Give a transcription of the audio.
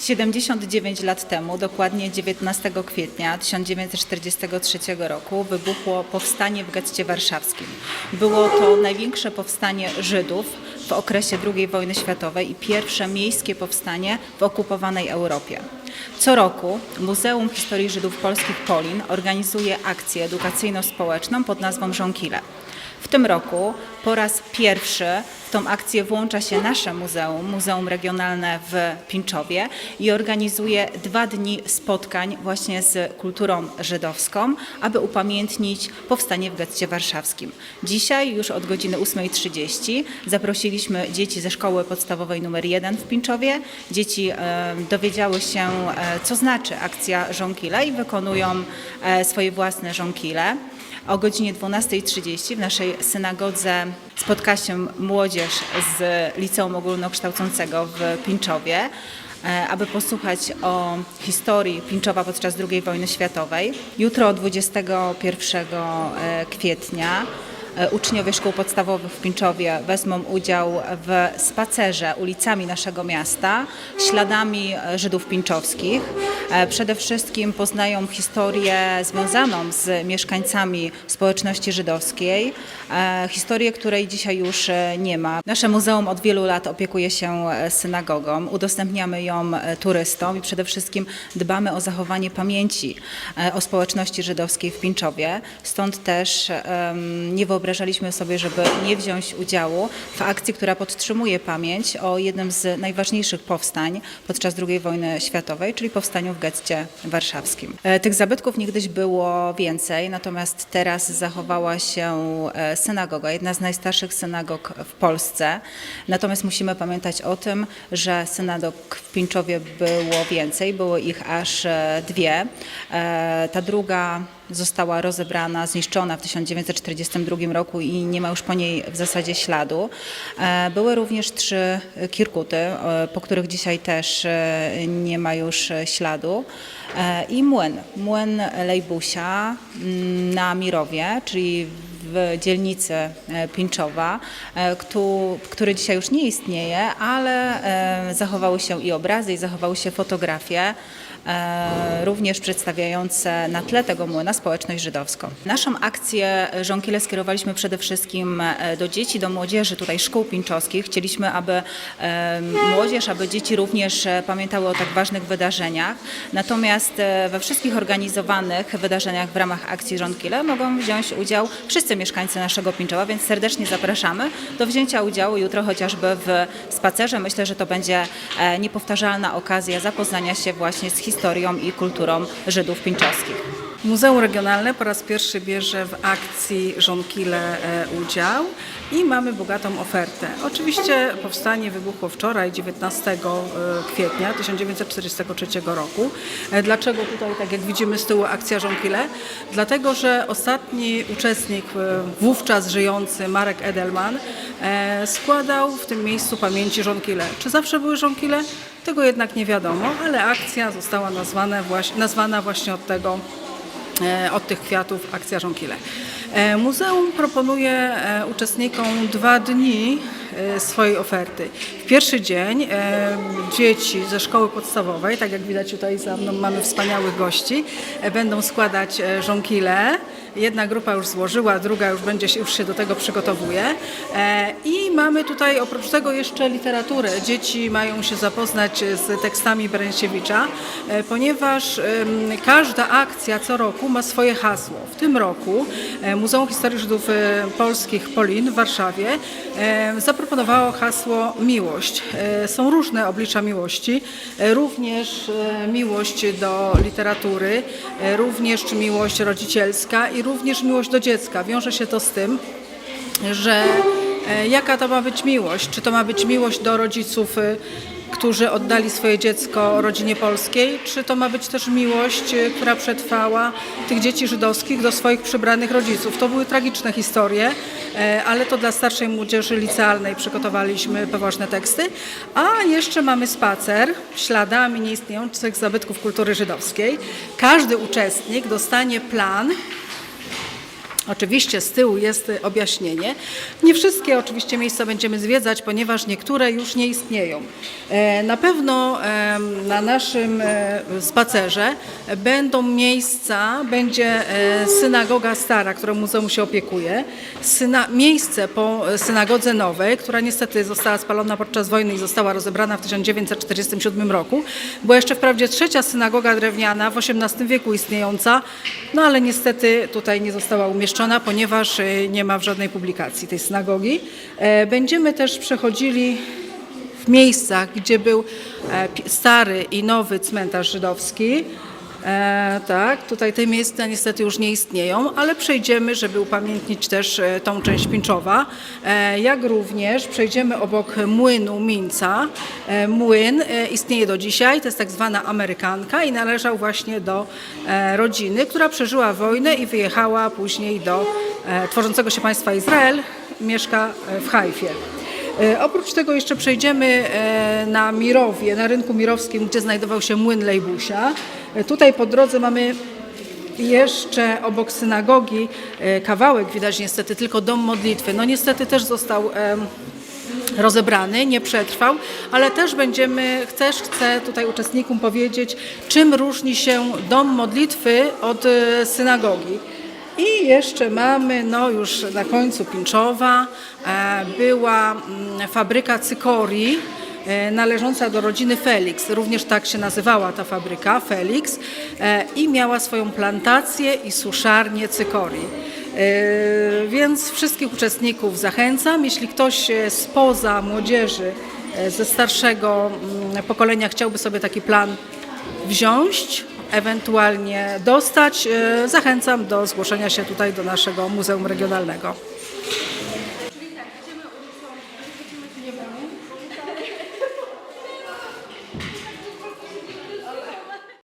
79 lat temu, dokładnie 19 kwietnia 1943 roku, wybuchło powstanie w getcie warszawskim. Było to największe powstanie Żydów w okresie II wojny światowej i pierwsze miejskie powstanie w okupowanej Europie. Co roku Muzeum Historii Żydów Polskich Polin organizuje akcję edukacyjno-społeczną pod nazwą Żonkile. W tym roku po raz pierwszy w tą akcję włącza się nasze muzeum, Muzeum Regionalne w Pińczowie i organizuje dwa dni spotkań właśnie z kulturą żydowską, aby upamiętnić powstanie w getcie warszawskim. Dzisiaj już od godziny 8.30 zaprosiliśmy dzieci ze szkoły podstawowej numer 1 w Pińczowie. Dzieci e, dowiedziały się, e, co znaczy akcja żonkile i wykonują e, swoje własne żonkile. O godzinie 12.30 w naszej synagodze spotka się młodzież z Liceum Ogólnokształcącego w Pińczowie, e, aby posłuchać o historii Pińczowa podczas II wojny światowej. Jutro 21 e, kwietnia uczniowie szkół podstawowych w Pińczowie wezmą udział w spacerze ulicami naszego miasta, śladami e, Żydów pińczowskich. E, Przede wszystkim poznają historię związaną z mieszkańcami społeczności żydowskiej, e, historię, której dzisiaj już e, nie ma. Nasze muzeum od wielu lat opiekuje się e, synagogą, udostępniamy ją e, turystom i przede wszystkim dbamy o zachowanie pamięci e, o społeczności żydowskiej w Pińczowie. Stąd też nie wyobrażaliśmy sobie, żeby nie wziąć udziału w akcji, która podtrzymuje pamięć o jednym z najważniejszych powstań podczas II wojny światowej, czyli powstaniu w getcie warszawskim. E, Tych zabytków niegdyś było więcej, natomiast teraz zachowała się e, synagoga, jedna z najstarszych synagog w Polsce. Natomiast musimy pamiętać o tym, że synagog w Pińczowie było więcej, było ich aż e, dwie. Ta druga została rozebrana, zniszczona w 1942 roku i nie ma już po niej w zasadzie śladu. E, Były również trzy kirkuty, e, po których dzisiaj też e, nie ma już śladu. I młyn, młyn Lejbusia mm, na Mirowie, czyli w dzielnicy e, Pińczowa, e, któ- który dzisiaj już nie istnieje, ale e, zachowały się i obrazy, i zachowały się fotografie również przedstawiające na tle tego młyna społeczność żydowską. Naszą akcję Żonkile skierowaliśmy przede wszystkim do dzieci, do młodzieży tutaj szkół pińczowskich. Chcieliśmy, aby młodzież, aby dzieci również pamiętały o tak ważnych wydarzeniach. Natomiast we wszystkich organizowanych wydarzeniach w ramach akcji Żonkile mogą wziąć udział wszyscy mieszkańcy naszego Pińczowa, więc serdecznie zapraszamy do wzięcia udziału jutro chociażby w spacerze. Myślę, że to będzie e, niepowtarzalna okazja zapoznania się właśnie z historią i kulturą Żydów pińczowskich. Muzeum Regionalne po raz pierwszy bierze w akcji Żonkile e, udział i mamy bogatą ofertę. Oczywiście powstanie wybuchło wczoraj, 19 e, kwietnia 1943 roku. E, Dlaczego tutaj, tak jak widzimy z tyłu, akcja Żonkile? Dlatego, że ostatni uczestnik, wówczas żyjący Marek Edelman, składał w tym miejscu pamięci Żonkile. Czy zawsze były Żonkile? Tego jednak nie wiadomo, ale akcja została nazwana właśnie, nazwana właśnie od tego od tych kwiatów akcja Żonkile. E, Muzeum proponuje e, uczestnikom dwa dni e, swojej oferty. W pierwszy dzień e, dzieci ze szkoły podstawowej, tak jak widać tutaj za mną mamy wspaniałych gości, e, będą składać e, żonkile. Jedna grupa już złożyła, druga już będzie się, już się do tego przygotowuje. E, I mamy tutaj oprócz tego jeszcze literaturę. Dzieci mają się zapoznać z tekstami Berenciewicza, e, ponieważ każda akcja co roku ma swoje hasło. W tym roku e, Muzeum Historii Żydów Polskich Polin w Warszawie zaproponowało hasło miłość. E, Są różne oblicza miłości, e, również e, miłość do literatury, również miłość rodzicielska i również miłość do dziecka. Wiąże się to z tym, że jaka to ma być miłość? Czy to ma być miłość do rodziców, którzy oddali swoje dziecko rodzinie polskiej, czy to ma być też miłość, e, która przetrwała tych dzieci żydowskich do swoich przybranych rodziców? To były tragiczne historie, e, ale to dla starszej młodzieży licealnej przygotowaliśmy poważne teksty. A jeszcze mamy spacer śladami nieistniejących zabytków kultury żydowskiej. Każdy uczestnik dostanie plan Oczywiście z tyłu jest objaśnienie. Nie wszystkie oczywiście miejsca będziemy zwiedzać, ponieważ niektóre już nie istnieją. E, Na pewno na naszym e, spacerze będą miejsca, będzie e, synagoga stara, którą muzeum się opiekuje, syna, miejsce po synagodze nowej, która niestety została spalona podczas wojny i została rozebrana w 1947 roku. Była jeszcze wprawdzie trzecia synagoga drewniana w XVIII wieku istniejąca, no ale niestety tutaj nie została umieszczona, ponieważ e, nie ma w żadnej publikacji tej synagogi. E, Będziemy też przechodzili w miejscach, gdzie był e, stary i nowy cmentarz żydowski. E, tak, tutaj te miejsca niestety już nie istnieją, ale przejdziemy, żeby upamiętnić też e, tą część Pińczowa. E, jak również przejdziemy obok młynu Minca. E, młyn e, istnieje do dzisiaj, to jest tak zwana Amerykanka i należał właśnie do e, rodziny, która przeżyła wojnę i wyjechała później do e, tworzącego się państwa Izrael. Mieszka e, w Hajfie. E, Oprócz tego jeszcze przejdziemy na Mirowie, na rynku mirowskim, gdzie znajdował się młyn Lejbusia. Tutaj po drodze mamy jeszcze obok synagogi e, kawałek, widać niestety tylko dom modlitwy. No niestety też został rozebrany, nie przetrwał, ale też będziemy, też chcę tutaj uczestnikom powiedzieć, czym różni się dom modlitwy od e, synagogi. I jeszcze mamy, no już na końcu Pińczowa, e, była mm, fabryka cykorii należąca do rodziny Felix. Również tak się nazywała ta fabryka, Felix, e, i miała swoją plantację i suszarnię cykorii. E, Więc wszystkich uczestników zachęcam, jeśli ktoś e, spoza młodzieży, e, ze starszego mm, pokolenia chciałby sobie taki plan wziąć, ewentualnie dostać, e, zachęcam do zgłoszenia się tutaj do naszego Muzeum Regionalnego.